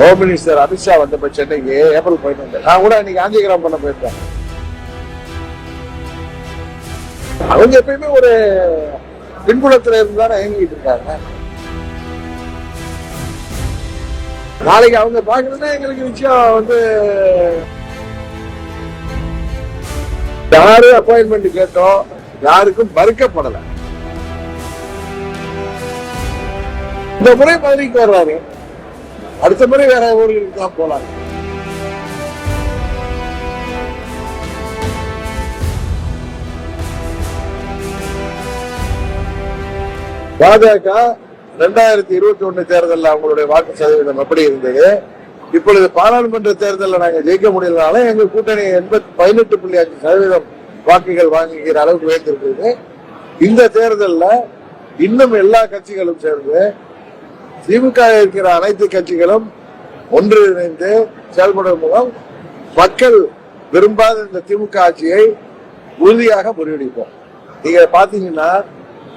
Home minister Amit Shah வந்தப்ப சென்னைக்கு April பதினொன்று நான் கூட இன்னைக்கு காஞ்சிகிராம் பண்ண போயிருக்கேன். அவங்க எப்பயுமே ஒரு பின்புலத்துல இருந்து தானே இயங்கிட்டு இருக்காங்க. நாளைக்கு அவங்க பாக்குறதுனா எங்களுக்கு நிச்சயம் வந்து யாரு அப்பாயின்மெண்ட் கேட்டோம் யாருக்கும் மறுக்கப்படலை. இந்த முறை பதவிக்கு வர்றாரு. அடுத்த முறை வேற ஊர்களுக்கு தான் போலாம். பாஜக ரெண்டாயிரத்தி இருபத்தி ஒண்ணு தேர்தலில் அவங்களுடைய வாக்கு சதவீதம் எப்படி இருந்தது. இப்பொழுது பாராளுமன்ற தேர்தலில் நாங்கள் ஜெயிக்க முடியலனால எங்க கூட்டணி எண்பத்தி பதினெட்டு புள்ளி அஞ்சு சதவீதம் வாக்குகள் வாங்குகிற அளவுக்கு உயர்ந்திருக்கிறது இந்த தேர்தலில் இன்னும் எல்லா கட்சிகளும் சேர்ந்து திமுக இருக்கிற அனைத்து கட்சிகளும் ஒன்றிணைந்து செயல்படுவதன் மூலம் மக்கள் விரும்பாத இந்த திமுக ஆட்சியை உறுதியாக முறியடிப்போம். நீங்க பாத்தீங்கன்னா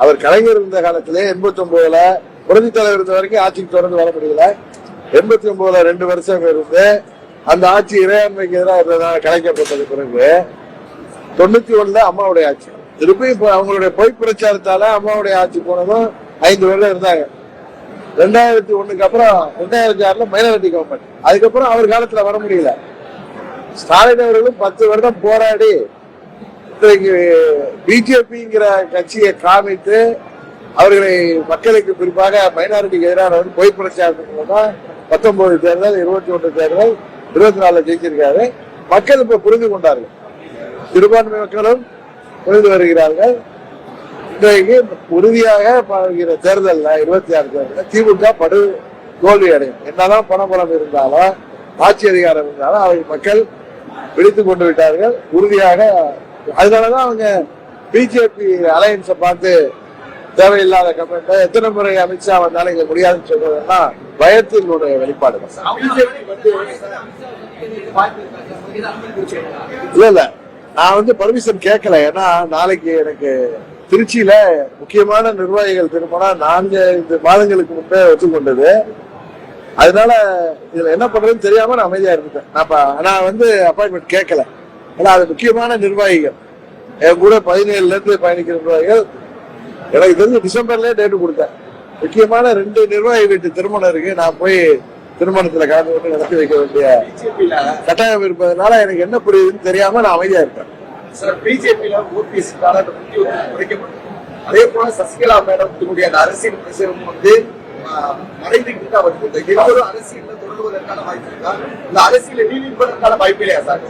அவர் கலைஞர் இருந்த காலத்திலே எண்பத்தி ஒன்பதுல புரட்சி தலைவர் இருந்த வரைக்கும் ஆட்சிக்கு தொடர்ந்து வர முடியல. எண்பத்தி ஒன்பதுல ரெண்டு வருஷம் இருந்து அந்த ஆட்சி இறையாண்மைக்கு எதிராக இருந்ததால் கலைக்கப்பட்டது பிறகு தொண்ணூத்தி ஒண்ணுல அம்மாவுடைய ஆட்சி. திருப்பி அவங்களுடைய பொய் பிரச்சாரத்தால அம்மாவுடைய ஆட்சி போனதும் ஐந்து வருடம் இருந்தாங்க. ரெண்டாயிரத்தி ஒண்ணுக்கு அப்புறம் ரெண்டாயிரத்தி ஆறுல மைனாரிட்டி கவர்மெண்ட் அதுக்கப்புறம் அவர் காலத்துல வர முடியல. ஸ்டாலின் அவர்களும் பத்து வருடம் போராடி இன்றைக்கு பிஜேபிங்கிற கட்சியை காமித்து அவர்களை மக்களுக்கு குறிப்பாக மைனாரிட்டிக்கு எதிரான பொய் பிரச்சாரத்துக்கு மூலமா பத்தொன்பது தேர்தல் இருபத்தி ஒன்று தேர்தல் இருபத்தி நாலுல ஜெயிச்சிருக்காரு. மக்கள் இப்ப புரிந்து கொண்டார்கள். சிறுபான்மை மக்களும் புரிந்து வருகிறார்கள். இன்றைக்கு உறுதியாக வருகிற தேர்தலில் இருபத்தி ஆறு தேர்தலில் திமுக படு தோல்வி அடையும். என்னதான் பணபலம் இருந்தாலும் ஆட்சி அதிகாரம் இருந்தாலும் அவை மக்கள் பிடித்துக் கொண்டு விட்டார்கள். உறுதியாக அதனாலதான் அவங்க பிஜேபி அலையன்ஸை பார்த்து தேவையில்லாத கமெண்ட் எத்தனை முறை அமித்ஷா வந்தாலும் இங்க முடியாதுன்னு சொல்றதெல்லாம் பயத்தினுடைய வெளிப்பாடு இல்ல இல்ல. நான் வந்து பர்மிஷன் கேட்கல. ஏன்னா நாளைக்கு எனக்கு திருச்சியில முக்கியமான நிர்வாகிகள் திருமணம் நான்கு ஐந்து மாதங்களுக்கு முன்பே ஒத்துக்கொண்டது. அதனால இதுல என்ன பண்றதுன்னு தெரியாம நான் அமைதியா இருந்துட்டேன். நான் நான் வந்து அப்பாயின்மெண்ட் கேட்கல. ஏன்னா அது முக்கியமான நிர்வாகிகள். என் கூட பதினேழுல இருந்து பயணிக்கிற நிர்வாகிகள். எனக்கு தெரிஞ்சு டிசம்பர்லயே டேட்டு கொடுத்தேன். முக்கியமான ரெண்டு நிர்வாகி வீட்டு திருமணம் இருக்கு. நான் போய் திருமணத்துல கலந்து கொண்டு நடத்தி வைக்க வேண்டிய கட்டாயம் இருப்பதனால எனக்கு என்ன புரியுதுன்னு தெரியாம நான் அமைதியா இருக்கேன் சார் பிஜேபியில ஓபிஎஸ் முக்கியத்துவம் குறைக்கப்பட்டது. அதே போல சசிகலா மேடத்தினுடைய அந்த அரசியல் பிரசரம் வந்து மறைந்துகிட்டு தான் வருது இன்னொரு அரசியல்ல தொடர்வதற்கான வாய்ப்பு இருக்கா? இந்த அரசியல நீடிப்பதற்கான வாய்ப்பு இல்லையா சார்.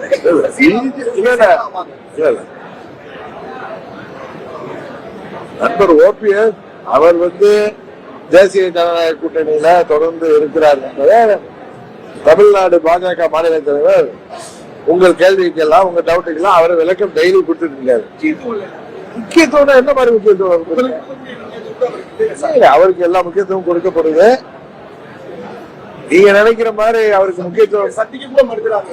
நண்பர் ஓபிஎஸ் அவர் வந்து தேசிய ஜனநாயக கூட்டணியில தொடர்ந்து இருக்கிறார் என்பதை தமிழ்நாடு பாஜக மாநில தலைவர் உங்கள் கேள்விக்கெல்லாம் உங்க டவுட்டுக்கெல்லாம் அவர் விளக்கம் டெய்லி கொடுத்துட்டு இருக்காரு முக்கியத்துவம் என்ன மாதிரி முக்கியத்துவம் அவருக்கு எல்லா முக்கியத்துவம் கொடுக்கப்படுது. நீங்க நினைக்கிற மாதிரி அவருக்கு முக்கியத்துவம்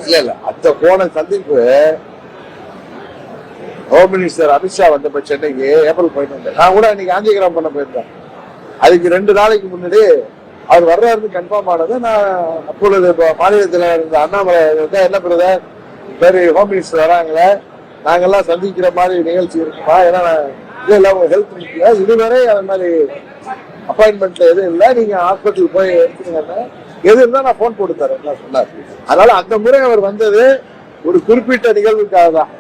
இல்ல இல்ல அத்த போன சந்திப்பு ஹோம் மினிஸ்டர் அமித்ஷா வந்தப்ப சென்னைக்கு ஏப்ரல் பதினொன்று. நான் கூட இன்னைக்கு காஞ்சிகிராம் பண்ண போயிருந்தேன். அதுக்கு ரெண்டு நாளைக்கு முன்னாடி அவர் வர்றாருன்னு கன்ஃபார்ம் ஆனது நான் அப்பொழுது மாநிலத்தில் இருந்த அண்ணாமலை என்ன பிரதர்? சரி ஹோம் மினிஸ்டர் வராங்களே நாங்கெல்லாம் சந்திக்கிற மாதிரி நிகழ்ச்சி இருக்குமா? ஏன்னா நான் இல்ல இல்ல உங்க ஹெல்த் இதுவரை அது மாதிரி அப்பாயின்மெண்ட்ல எதுவும் இல்லை. நீங்க ஹாஸ்பிட்டல் போய் எடுத்துக்கங்கன்னா எது இருந்தா நான் போன் போட்டு தரேன். சொன்னார். அதனால அந்த முறை அவர் வந்தது ஒரு குறிப்பிட்ட நிகழ்வுக்காக தான்.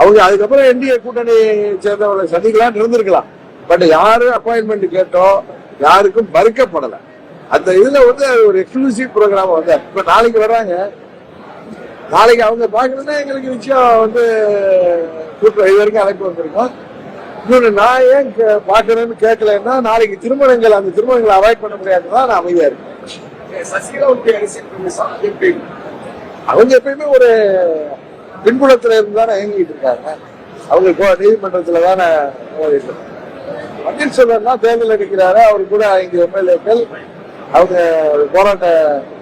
அவங்க அதுக்கப்புறம் என்டிஏ கூட்டணி சேர்ந்தவர்களை சந்திக்கலாம் இருந்திருக்கலாம். பட் யாரு அப்பாயின்மெண்ட் கேட்டோம் யாருக்கும் மறுக்கப்படலை. அந்த இதுல வந்து ஒரு எக்ஸ்க்ளூசிவ் ப்ரோக்ராம் வந்து இப்ப நாளைக்கு வர்றாங்க. நாளைக்கு அவங்க பாக்கணும்னா எங்களுக்கு நிச்சயம் வந்து கூட்டம் இது வரைக்கும் அழைப்பு வந்திருக்கோம். இன்னொன்னு நான் ஏன் பார்க்கணும்னு கேட்கலன்னா நாளைக்கு திருமணங்கள் அந்த திருமணங்களை அவாய்ட் பண்ண முடியாதுதான் நான் அமைதியா இருக்கேன். அவங்க எப்பயுமே ஒரு பின்புலத்துல இருந்து தானே இயங்கிட்டு இருக்காங்க. அவங்க நீதிமன்றத்துல தானே மோதிட்டு இருக்காங்க. பன்னீர்செல்வம் தான் தேர்தல் அடிக்கிறாரு அவரு கூட ஐந்து எம்எல்ஏக்கள் அவங்க போராட்ட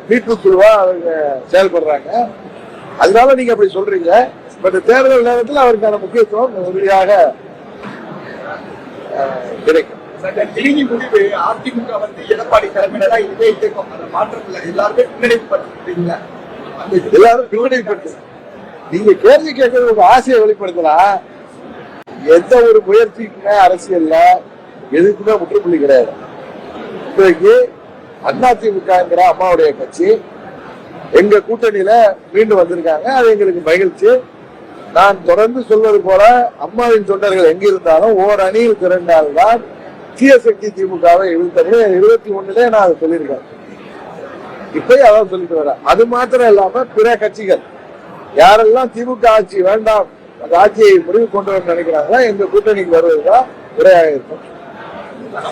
மீட்பு குழுவா அவங்க செயல்படுறாங்க. அதனால நீங்க அப்படி சொல்றீங்க. பட் தேர்தல் நேரத்தில் அவருக்கான முக்கியத்துவம் உறுதியாக கிடைக்கும். டிவி முடிவு அதிமுக வந்து எடப்பாடி தலைமையில தான் இதே இயக்கம் அந்த மாற்றம் இல்லை எல்லாருமே பின்னடைவு பட்டுருக்கீங்க அந்த இது எல்லாரும் பின்னடைப்பட்டு நீங்க கேள்வி கேட்கறது உங்க ஆசையை வெளிப்படுத்தலாம் எந்த ஒரு முயற்சிக்குமே அரசியல்ல எதுக்குமே முற்றுப்புள்ளி கிடையாது. இன்றைக்கு அதிமுகங்கிற அம்மாவுடைய கட்சி எங்க கூட்டணியில மீண்டும் வந்திருக்காங்க. அது எங்களுக்கு மகிழ்ச்சி. நான் தொடர்ந்து சொல்வது போல அம்மாவின் தொண்டர்கள் எங்க இருந்தாலும் ஓர் அணியில் திரண்டால்தான் தீயசக்தி திமுகவை எதிர்த்தது. இருபத்தி ஒண்ணுல நான் அதை சொல்லியிருக்கேன். இப்பயும் அதான் சொல்லிட்டு வரேன் அது மாத்திரம் இல்லாம பிற கட்சிகள் யாரெல்லாம் திமுக ஆட்சி வேண்டாம் அந்த ஆட்சியை முடிவு கொண்டு வர நினைக்கிறாங்களோ எங்க கூட்டணிக்கு வருவதுதான் விரையாக இருக்கும். தானே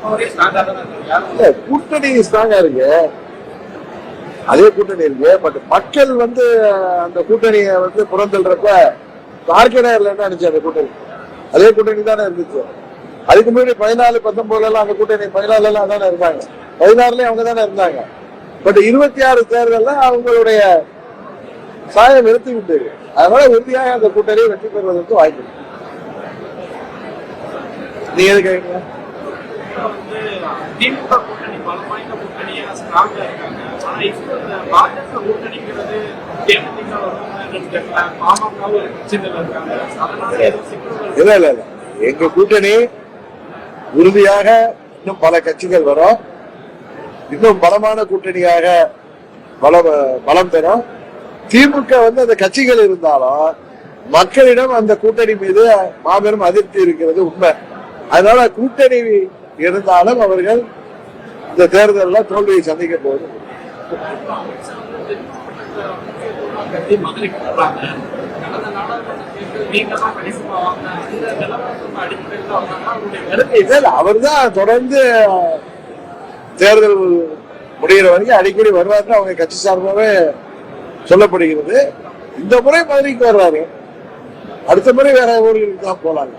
கூட்டணி ஸ்ட்ராங்கா தானே இருக்கு யாரும் இல்ல கூட்டணி ஸ்ட்ராங்கா இருக்கு அதே கூட்டணி இருக்கு. பட் மக்கள் வந்து அந்த கூட்டணியை வந்து புறந்தள்ளுறப்ப பார்க்கடையில இல்லைன்னு நினைச்சு அந்த கூட்டணி. அதே கூட்டணி தானே இருந்துச்சு. அதுக்கு முன்னாடி பதினாலு பத்தொன்பதுல எல்லாம் அந்த கூட்டணி பதினாலுல எல்லாம் தானே இருந்தாங்க. பதினாறுலயும் அவங்க தானே இருந்தாங்க. பட் இருபத்தி ஆறு தேர்தல்ல அவங்களுடைய சாயம் நிறுத்தி விட்டு அதனால உறுதியாக அந்த கூட்டணியை வெற்றி பெறுவதற்கு வாய்ப்பு இருக்கு. நீங்க எது கேட்குறீங்க இல்ல இல்ல இல்ல. எங்க கூட்டணி உறுதியாக இன்னும் பல கட்சிகள் வரும். இன்னும் பலமான கூட்டணியாக பலம் பலம் பெறும். திமுக வந்து அந்த கட்சிகள் இருந்தாலும் மக்களிடம் அந்த கூட்டணி மீது மாபெரும் அதிருப்தி இருக்கிறது உண்மை. அதனால கூட்டணி இருந்தாலும் அவர்கள் இந்த தேர்தலில் தோல்வியை சந்திக்க போகுது கட்சி மதுரைக்கு கடந்த நாடாளுமன்ற தேர்தல் நீங்க தான் கணிசமா அந்த நிலவரத்தோட அடிப்படையில் வந்தாங்கன்னா அவருடைய அவர் தான் தொடர்ந்து தேர்தல் முடிகிற வரைக்கும் அடிக்கடி வருவாருன்னு அவங்க கட்சி சார்பாகவே சொல்லப்படுகிறது. இந்த முறை மதுரைக்கு வர்றாரு. அடுத்த முறை வேற ஊர்களுக்கு தான் போலாங்க.